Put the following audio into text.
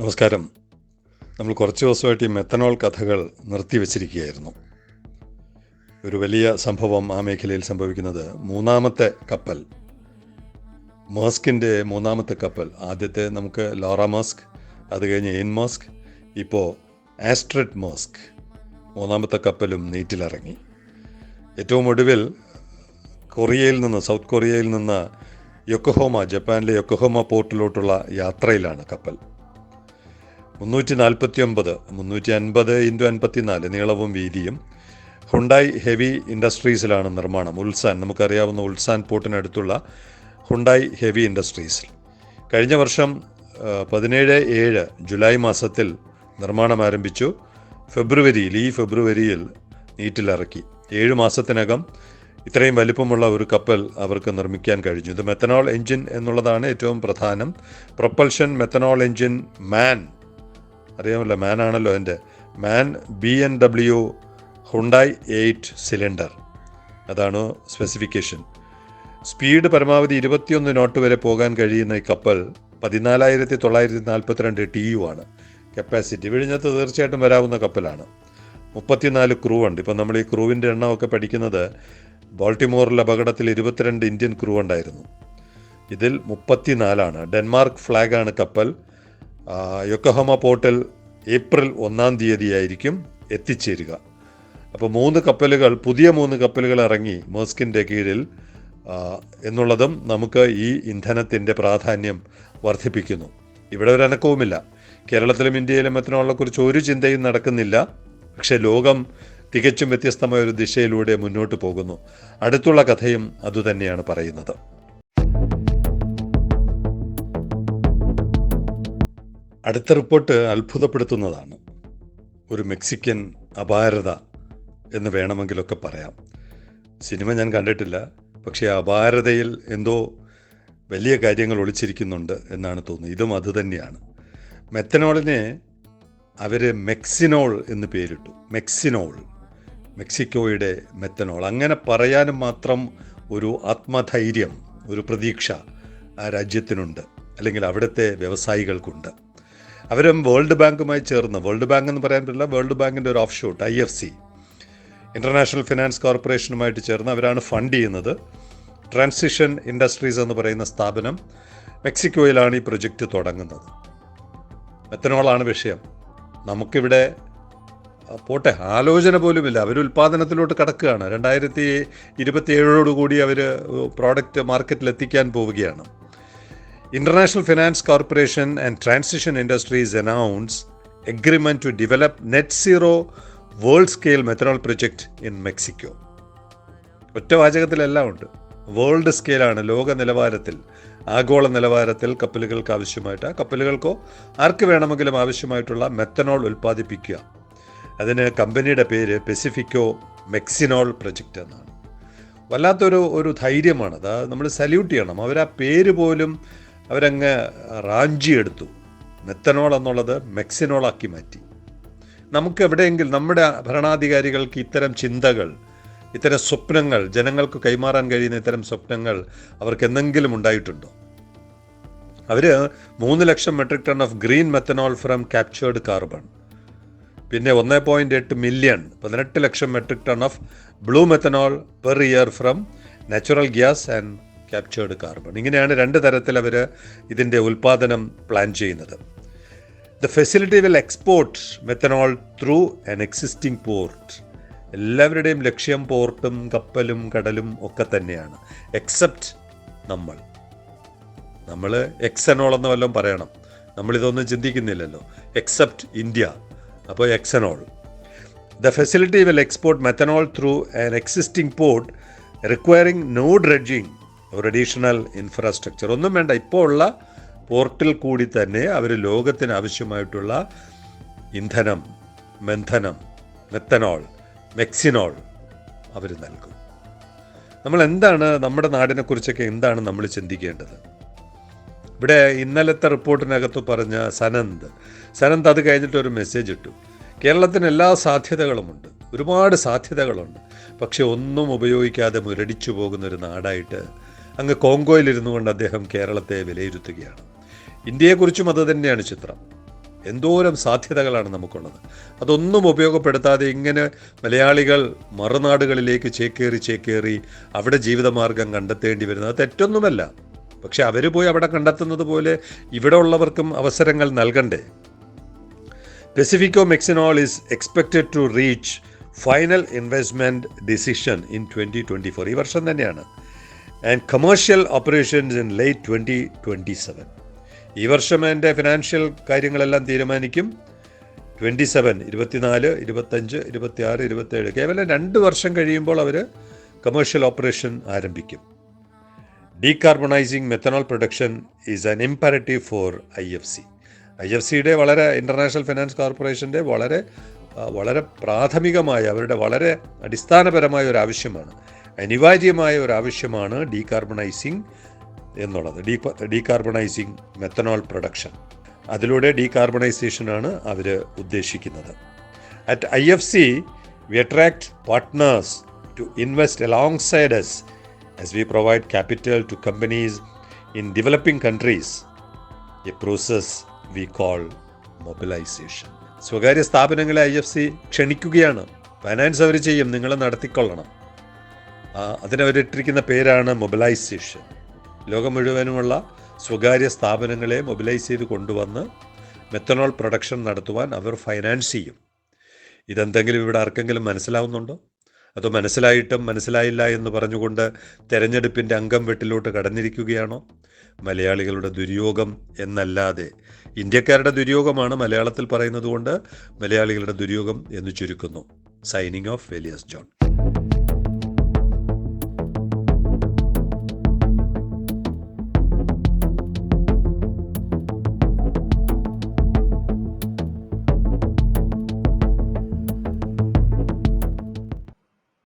നമസ്കാരം. നമ്മൾ കുറച്ച് ദിവസമായിട്ട് ഈ മെത്തനോൾ കഥകൾ നിർത്തിവെച്ചിരിക്കുകയായിരുന്നു ഒരു വലിയ സംഭവം ആ മേഖലയിൽ സംഭവിക്കുന്നത്. മൂന്നാമത്തെ കപ്പൽ മോസ്കിന്റെ മൂന്നാമത്തെ കപ്പൽ. ആദ്യത്തെ നമുക്ക് ലോറ മാസ്ക് അത് കഴിഞ്ഞ് എയിൻ മാസ്ക് ഇപ്പോൾ ആസ്ട്രഡ് മാസ്ക്. മൂന്നാമത്തെ കപ്പലും നീറ്റിലിറങ്ങി. ഏറ്റവും ഒടുവിൽ കൊറിയയിൽ നിന്ന് സൗത്ത് കൊറിയയിൽ നിന്ന് യൊക്കഹോമ ജപ്പാനിലെ യൊക്കഹോമ പോർട്ടിലോട്ടുള്ള യാത്രയിലാണ് കപ്പൽ. മുന്നൂറ്റി നാൽപ്പത്തി ഒമ്പത് മുന്നൂറ്റി അൻപത് ഇന്റു അൻപത്തിനാല് നീളവും വീതിയും ഹുണ്ടായി ഹെവി ഇൻഡസ്ട്രീസിലാണ് നിർമ്മാണം. ഉൾസാൻ നമുക്കറിയാവുന്ന ഉൾസാൻ പോർട്ടിനടുത്തുള്ള ഹുണ്ടായി ഹെവി ഇൻഡസ്ട്രീസിൽ. കഴിഞ്ഞ വർഷം പതിനേഴ് ഏഴ് ജൂലൈ മാസത്തിൽ നിർമ്മാണം ആരംഭിച്ചു. ഫെബ്രുവരിയിൽ ഈ ഫെബ്രുവരിയിൽ നീറ്റിലിറക്കി. ഏഴ് മാസത്തിനകം ഇത്രയും വലിപ്പമുള്ള ഒരു കപ്പൽ അവർക്ക് നിർമ്മിക്കാൻ കഴിഞ്ഞു. ഇത് മെത്തനോൾ എഞ്ചിൻ എന്നുള്ളതാണ് ഏറ്റവും പ്രധാനം. പ്രൊപ്പൽഷൻ മെത്തനോൾ എഞ്ചിൻ മാൻ അറിയാമല്ലോ മാൻ ആണല്ലോ എന്റെ man B M W Hyundai eight cylinder. അതാണ് സ്പെസിഫിക്കേഷൻ സ്പീഡ് പരമാവധി ഇരുപത്തിയൊന്ന് നോട്ട് വരെ പോകാൻ കഴിയുന്ന ഈ കപ്പൽ പതിനാലായിരത്തി തൊള്ളായിരത്തി നാൽപ്പത്തിരണ്ട് ടി യു ആണ്. കപ്പാസിറ്റി വിഴിഞ്ഞത്ത് തീർച്ചയായിട്ടും വരാവുന്ന കപ്പലാണ്. മുപ്പത്തിനാല് ക്രൂ ഉണ്ട്. ഇപ്പം നമ്മൾ ഈ ക്രൂവിന്റെ എണ്ണമൊക്കെ പഠിക്കുന്നത് ബോൾട്ടിമോറിലെ അപകടത്തിൽ ഇരുപത്തിരണ്ട് ഇന്ത്യൻ ക്രൂ ഉണ്ടായിരുന്നു. ഇതിൽ മുപ്പത്തിനാലാണ്. ഡെൻമാർക്ക് ഫ്ലാഗാണ് കപ്പൽ. യൊക്കഹോമ പോർട്ടിൽ ഏപ്രിൽ ഒന്നാം തീയതിയായിരിക്കും എത്തിച്ചേരുക. അപ്പോൾ മൂന്ന് കപ്പലുകൾ പുതിയ മൂന്ന് കപ്പലുകൾ ഇറങ്ങി മേസ്കിന്റെ കീഴിൽ എന്നുള്ളതും നമുക്ക് ഈ ഇന്ധനത്തിന്റെ പ്രാധാന്യം വർദ്ധിപ്പിക്കുന്നു. ഇവിടെ ഒരു അനക്കവുമില്ല. കേരളത്തിലും ഇന്ത്യയിലും മെത്തനോളിനെക്കുറിച്ച് ഒരു ചിന്തയും നടക്കുന്നില്ല. പക്ഷേ ലോകം തികച്ചും വ്യത്യസ്തമായ ഒരു ദിശയിലൂടെ മുന്നോട്ട് പോകുന്നു. അടുത്തുള്ള കഥയും അതുതന്നെയാണ് പറയുന്നത്. അടുത്ത റിപ്പോർട്ട് അത്ഭുതപ്പെടുത്തുന്നതാണ്. ഒരു മെക്സിക്കൻ അപാരത എന്ന് വേണമെങ്കിലൊക്കെ പറയാം. സിനിമ ഞാൻ കണ്ടിട്ടില്ല. പക്ഷേ അപാരതയിൽ എന്തോ വലിയ കാര്യങ്ങൾ ഒളിച്ചിരിക്കുന്നുണ്ട് എന്നാണ് തോന്നുന്നത്. ഇതും അതുതന്നെയാണ് മെത്തനോളിനെ അവർ മെക്സിനോൾ എന്ന് പേരിട്ടു. മെക്സിനോൾ. മെക്സിക്കോയുടെ മെത്തനോൾ. അങ്ങനെ പറയാനും മാത്രം ഒരു ആത്മധൈര്യം ഒരു പ്രതീക്ഷ ആ രാജ്യത്തിനുണ്ട്. അല്ലെങ്കിൽ അവിടുത്തെ വ്യവസായികൾക്കുണ്ട്. അവരും വേൾഡ് ബാങ്കുമായി ചേർന്ന് വേൾഡ് ബാങ്ക് എന്ന് പറയാൻ പറ്റില്ല വേൾഡ് ബാങ്കിന്റെ ഒരു offshoot I F C. International finance കോർപ്പറേഷനുമായിട്ട് ചേർന്ന് അവരാണ് ഫണ്ട് ചെയ്യുന്നത്. ട്രാൻസിഷൻ ഇൻഡസ്ട്രീസ് എന്ന് പറയുന്ന സ്ഥാപനം മെക്സിക്കോയിലാണ് ഈ പ്രൊജക്റ്റ് തുടങ്ങുന്നത്. മെത്തനോളാണ് വിഷയം. നമുക്കിവിടെ പോട്ടെ ആലോചന പോലുമില്ല. അവർ ഉൽപ്പാദനത്തിലോട്ട് കടക്കുകയാണ്. രണ്ടായിരത്തി ഇരുപത്തി ഏഴോടുകൂടി അവർ പ്രോഡക്റ്റ് മാർക്കറ്റിൽ എത്തിക്കാൻ പോവുകയാണ്. International finance corporation and transition industries announce agreement to develop net zero world scale methanol project in Mexico ഒറ്റ വാചകത്തിലെല്ലാം ഉണ്ട് വേൾഡ് സ്കെയിലാണ് ലോക നിലവാരത്തിൽ ആഗോള നിലവാരത്തിൽ കപ്പലുകൾക്ക് ആവശ്യമായിട്ട്. കപ്പലുകൾക്കോ ആർക്ക് വേണമെങ്കിലും ആവശ്യമായിട്ടുള്ള മെത്തനോൾ ഉൽപ്പാദിപ്പിക്കുക. അതിന് കമ്പനിയുടെ പേര് പെസിഫിക്കോ മെക്സിനോൾ പ്രൊജക്റ്റ് എന്നാണ്. വല്ലാത്തൊരു ഒരു ധൈര്യമാണ്. അത് നമ്മൾ സല്യൂട്ട് ചെയ്യണം. അവർ ആ പേര് പോലും അവരങ്ങ് റാഞ്ചി എടുത്തു. മെത്തനോൾ എന്നുള്ളത് മെക്സിനോളാക്കി മാറ്റി. നമുക്ക് എവിടെയെങ്കിലും നമ്മുടെ ഭരണാധികാരികൾക്ക് ഇത്തരം ചിന്തകൾ ഇത്തരം സ്വപ്നങ്ങൾ ജനങ്ങൾക്ക് കൈമാറാൻ കഴിയുന്ന ഇത്തരം സ്വപ്നങ്ങൾ അവർക്ക് എന്തെങ്കിലും ഉണ്ടായിട്ടുണ്ടോ? അവർ മൂന്ന് ലക്ഷം metric ton of green methanol from captured carbon. പിന്നെ ഒന്ന് പോയിന്റ് എട്ട് മില്യൺ പതിനെട്ട് ലക്ഷം metric ton of blue methanol per year from natural gas and captured carbon ഇങ്ങനെയാണ് രണ്ട് തരത്തിൽ അവർ ഇതിന്റെ ഉൽപ്പാദനം പ്ലാൻ ചെയ്യുന്നത്. The facility will export methanol through an existing port എല്ലാവരുടെയും ലക്ഷ്യം പോർട്ടും കപ്പലും കടലും ഒക്കെ തന്നെയാണ്. എക്സെപ്റ്റ് നമ്മൾ. നമ്മൾ എക്സനോൾ എന്ന് വല്ലതും പറയണം. നമ്മളിതൊന്നും ചിന്തിക്കുന്നില്ലല്ലോ. Except India. അപ്പോൾ Mexinol the facility will export methanol through an existing port requiring no dredging ഒരു അഡീഷണൽ ഇൻഫ്രാസ്ട്രക്ചർ ഒന്നും വേണ്ട ഇപ്പോൾ ഉള്ള പോർട്ടിൽ കൂടി തന്നെ അവർ ലോകത്തിന് ആവശ്യമായിട്ടുള്ള ഇന്ധനം മെന്ധനം മെത്തനോൾ മെക്സിനോൾ അവർ നൽകും. നമ്മൾ എന്താണ് നമ്മുടെ നാടിനെക്കുറിച്ചൊക്കെ എന്താണ് നമ്മൾ ചിന്തിക്കേണ്ടത്? ഇവിടെ ഇന്നലത്തെ റിപ്പോർട്ടിനകത്ത് പറഞ്ഞ സനന്ദ് സനന്ദ് അത് കഴിഞ്ഞിട്ട് ഒരു മെസ്സേജ് ഇട്ടു. കേരളത്തിന് എല്ലാ സാധ്യതകളുമുണ്ട് ഒരുപാട് സാധ്യതകളുണ്ട്. പക്ഷെ ഒന്നും ഉപയോഗിക്കാതെ മുരടിച്ചു പോകുന്ന ഒരു നാടായിട്ട് അങ്ങ് കോങ്കോയിലിരുന്നു കൊണ്ട് അദ്ദേഹം കേരളത്തെ വിലയിരുത്തുകയാണ്. ഇന്ത്യയെക്കുറിച്ചും അത് തന്നെയാണ് ചിത്രം. എന്തോരം സാധ്യതകളാണ് നമുക്കുള്ളത്. അതൊന്നും ഉപയോഗപ്പെടുത്താതെ ഇങ്ങനെ മലയാളികൾ മറുനാടുകളിലേക്ക് ചേക്കേറി ചേക്കേറി അവിടെ ജീവിതമാർഗം കണ്ടെത്തേണ്ടി വരുന്നത്. തെറ്റൊന്നുമല്ല. പക്ഷെ അവർ പോയി അവിടെ കണ്ടെത്തുന്നത് പോലെ ഇവിടെ ഉള്ളവർക്കും അവസരങ്ങൾ നൽകണ്ടേ? Pacifico Mexinol is expected to reach final investment decision in twenty twenty four ഈ വർഷം തന്നെയാണ്. And commercial operations in late twenty twenty seven ഈ വർഷം എന്റെ ഫിനാൻഷ്യൽ കാര്യങ്ങളെല്ലാം തീരുമാനിക്കും. ട്വന്റി സെവൻ ഇരുപത്തിനാല് ഇരുപത്തഞ്ച് ഇരുപത്തിയാറ് ഇരുപത്തേഴ് കേവലം രണ്ട് വർഷം കഴിയുമ്പോൾ അവർ കമേഴ്ഷ്യൽ ഓപ്പറേഷൻ ആരംഭിക്കും. Decarbonising methanol production is an imperative for I F C I F സിയുടെ വളരെ ഇന്റർനാഷണൽ ഫിനാൻസ് കോർപ്പറേഷന്റെ വളരെ വളരെ പ്രാഥമികമായ അവരുടെ വളരെ അടിസ്ഥാനപരമായ ഒരു ആവശ്യമാണ്. അനിവാര്യമായ ഒരു ആവശ്യമാണ് ഡീകാർബണൈസിങ് എന്നുള്ളത്. De decarbonising methanol production. അതിലൂടെ ഡീകാർബണൈസേഷനാണ് അവർ ഉദ്ദേശിക്കുന്നത്. At I F C we attract partners to invest alongside us as we provide capital to companies in developing countries, a process we call mobilization. സ്വകാര്യ സ്ഥാപനങ്ങളെ ഐ എഫ് സി ക്ഷണിക്കുകയാണ്. Finance അവർ ചെയ്യും നിങ്ങൾ നടത്തിക്കൊള്ളണം. അതിനവരിട്ടിരിക്കുന്ന പേരാണ് മൊബിലൈസേഷൻ. ലോകം മുഴുവനുമുള്ള സ്വകാര്യ സ്ഥാപനങ്ങളെ മൊബിലൈസ് ചെയ്ത് കൊണ്ടുവന്ന് മെത്തനോൾ പ്രൊഡക്ഷൻ നടത്തുവാൻ അവർ ഫൈനാൻസ് ചെയ്യും. ഇതെന്തെങ്കിലും ഇവിടെ ആർക്കെങ്കിലും മനസ്സിലാവുന്നുണ്ടോ? അതോ മനസ്സിലായിട്ടും മനസ്സിലായില്ല എന്ന് പറഞ്ഞുകൊണ്ട് തെരഞ്ഞെടുപ്പിന്റെ അംഗം വെട്ടിലോട്ട് കടന്നിരിക്കുകയാണോ? മലയാളികളുടെ ദുര്യോഗം എന്നല്ലാതെ. ഇന്ത്യക്കാരുടെ ദുര്യോഗമാണ് മലയാളത്തിൽ പറയുന്നത് കൊണ്ട് മലയാളികളുടെ ദുര്യോഗം എന്ന് ചുരുക്കുന്നു. സൈനിങ് ഓഫ് വെലിയസ് ജോൺ